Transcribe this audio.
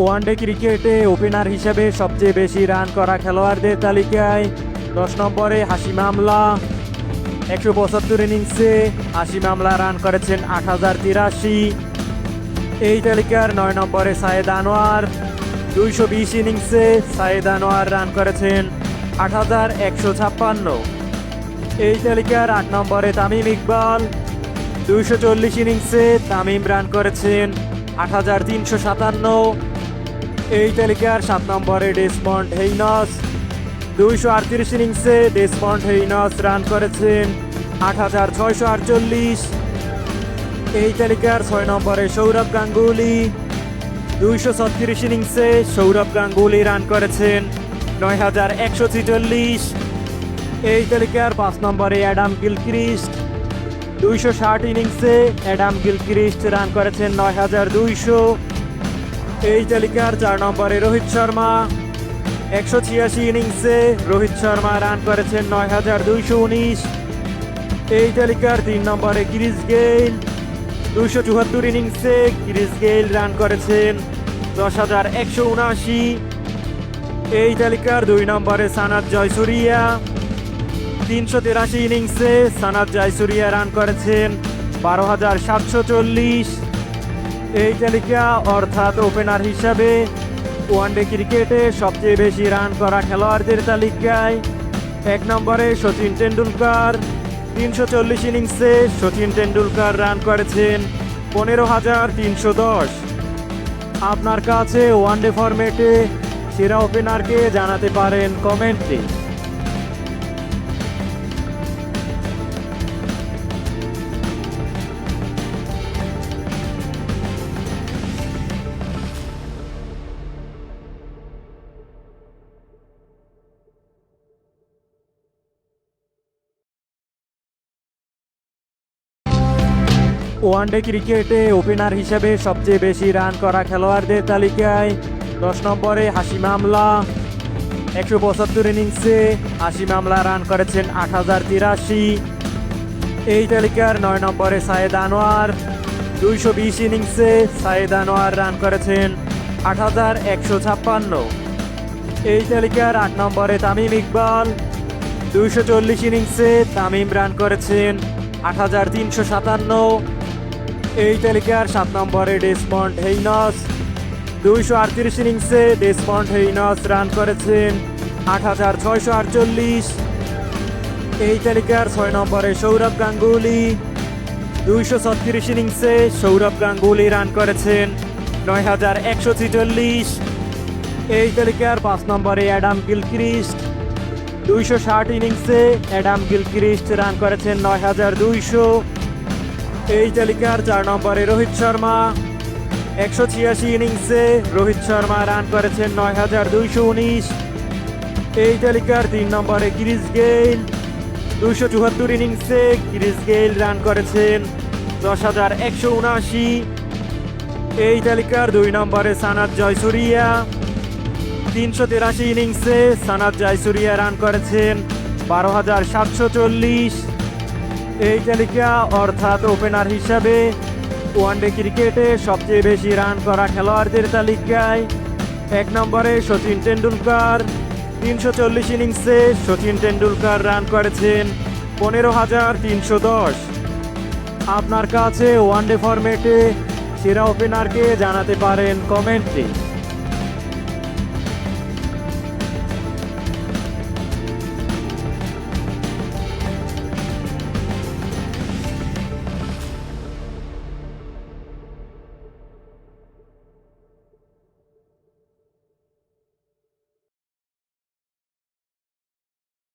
One day ক্রিকেটে opener হিসেবে সবচেয়ে বেশি রান করা খেলোয়াড়দের তালিকায় দশ নম্বরে হাসি মামলা একশো পঁচাত্তর ইনিংসে হাসিম মামলা রান করেছেন আট হাজার তিরাশি। এই তালিকার নয় নম্বরে সায়েদ আনোয়ার। দুইশো বিশ ইনিংসে সায়েদ আনোয়ার রান করেছেন আট হাজার একশো ছাপ্পান্ন। এই তালিকার আট নম্বরে তামিম ইকবাল। দুইশো চল্লিশ ইনিংসে তামিম রান করেছেন আট হাজার তিনশো সাতান্ন। এই তালিকার সাত নম্বরে ডেসমন্ড হেইনস। দুইশো আটত্রিশ ইনিংসে ডেসমন্ড হেইনস রান করেছেন আট হাজার ছয়শো আটচল্লিশ। এই তালিকার ছয় নম্বরে সৌরভ গাঙ্গুলি। দুইশো ছত্রিশ ইনিংসে সৌরভ গাঙ্গুলি রান করেছেন নয় হাজার একশো ছিচল্লিশ। এই তালিকার পাঁচ নম্বরে অ্যাডাম গিলক্রিস্ট। দুইশো ষাট ইনিংসে অ্যাডাম গিলক্রিস্ট রান করেছেন নয় হাজার দুইশো। এই তালিকার চার নম্বরে রোহিত শর্মা। একশো ছিয়াশি ইনিংসে রোহিত শর্মা রান করেছেন নয় হাজার দুইশো উনিশ। এই তালিকার তিন নম্বরে ক্রিস গেইল। দুইশো চুয়াত্তর ইনিংসে ক্রিস গেইল রান করেছেন দশ হাজার একশো উনআশি। এই তালিকার দুই নম্বরে সানাদ জয়সুরিয়া। তিনশো তেরাশি ইনিংসে সানাদ জয়সুরিয়া রান করেছেন বারো হাজার সাতশো চল্লিশ। এই তালিকা অর্থাৎ ওপেনার হিসাবে ওয়ানডে ক্রিকেটে সবচেয়ে বেশি রান করা খেলোয়াড়দের তালিকায় এক নম্বরে সচিন টেন্ডুলকার তিনশো চল্লিশ ইনিংসে সচিন টেন্ডুলকার রান করেছেন পনেরো হাজার তিনশো দশ। আপনার কাছে ওয়ানডে ফরম্যাটে সেরা ওপেনারকে জানাতে পারেন কমেন্টে ওয়ানডে ক্রিকেটে ওপেনার হিসেবে সবচেয়ে বেশি রান করা খেলোয়াড়দের তালিকায় দশ নম্বরে হাসিম আমলা। একশো পঁচাত্তর ইনিংসে হাসিম আমলা রান করেছেন আট হাজার তিরাশি। এই তালিকার নয় নম্বরে সায়েদ আনোয়ার। দুইশো বিশ ইনিংসে সায়েদ আনোয়ার রান করেছেন আট হাজার একশো ছাপ্পান্ন। এই তালিকার আট নম্বরে তামিম ইকবাল। দুইশো চল্লিশ ইনিংসে তামিম রান করেছেন আট হাজার তিনশো সাতান্ন। এই তালিকার সাত নম্বরে ডেসমন্ড হেইনস। দুইশো আটত্রিশ ইনিংসে ডেসমন্ড হেইনস রান করেছেন আট হাজার ছয়শো আটচল্লিশ। এই তালিকার ছয় নম্বরে সৌরভ গাঙ্গুলি। দুইশো ছত্রিশ ইনিংসে সৌরভ গাঙ্গুলি রান করেছেন নয় হাজার একশো ছিচল্লিশ। এই তালিকার পাঁচ নম্বরে অ্যাডাম গিলক্রিস্ট। দুইশো ষাট ইনিংসে অ্যাডাম গিলক্রিস্ট রান করেছেন নয় হাজার দুইশো। এই তালিকার চার নম্বরে রোহিত শর্মা। একশো ছিয়াশি ইনিংসে রোহিত শর্মা রান করেছেন নয় হাজার দুইশো উনিশ। এই তালিকার তিন নম্বরে ক্রিস গেইল। দুইশো চুয়াত্তর ইনিংসে ক্রিস গেইল রান করেছেন দশ হাজার একশো উনআশি। এই তালিকার দুই নম্বরে সানাদ জয়সুরিয়া। তিনশো তিরাশি ইনিংসে সানাদ জয়সুরিয়া রান করেছেন বারো হাজার সাতশো চল্লিশ। এই তালিকা অর্থাৎ ওপেনার হিসাবে ওয়ানডে ক্রিকেটে সবচেয়ে বেশি রান করা খেলোয়াড়দের তালিকায় এক নম্বরে সচিন টেন্ডুলকার তিনশো চল্লিশ ইনিংসে সচিন টেন্ডুলকার রান করেছেন পনেরো হাজার তিনশো দশ। আপনার কাছে ওয়ানডে ফরম্যাটে সেরা ওপেনারকে জানাতে পারেন কমেন্টে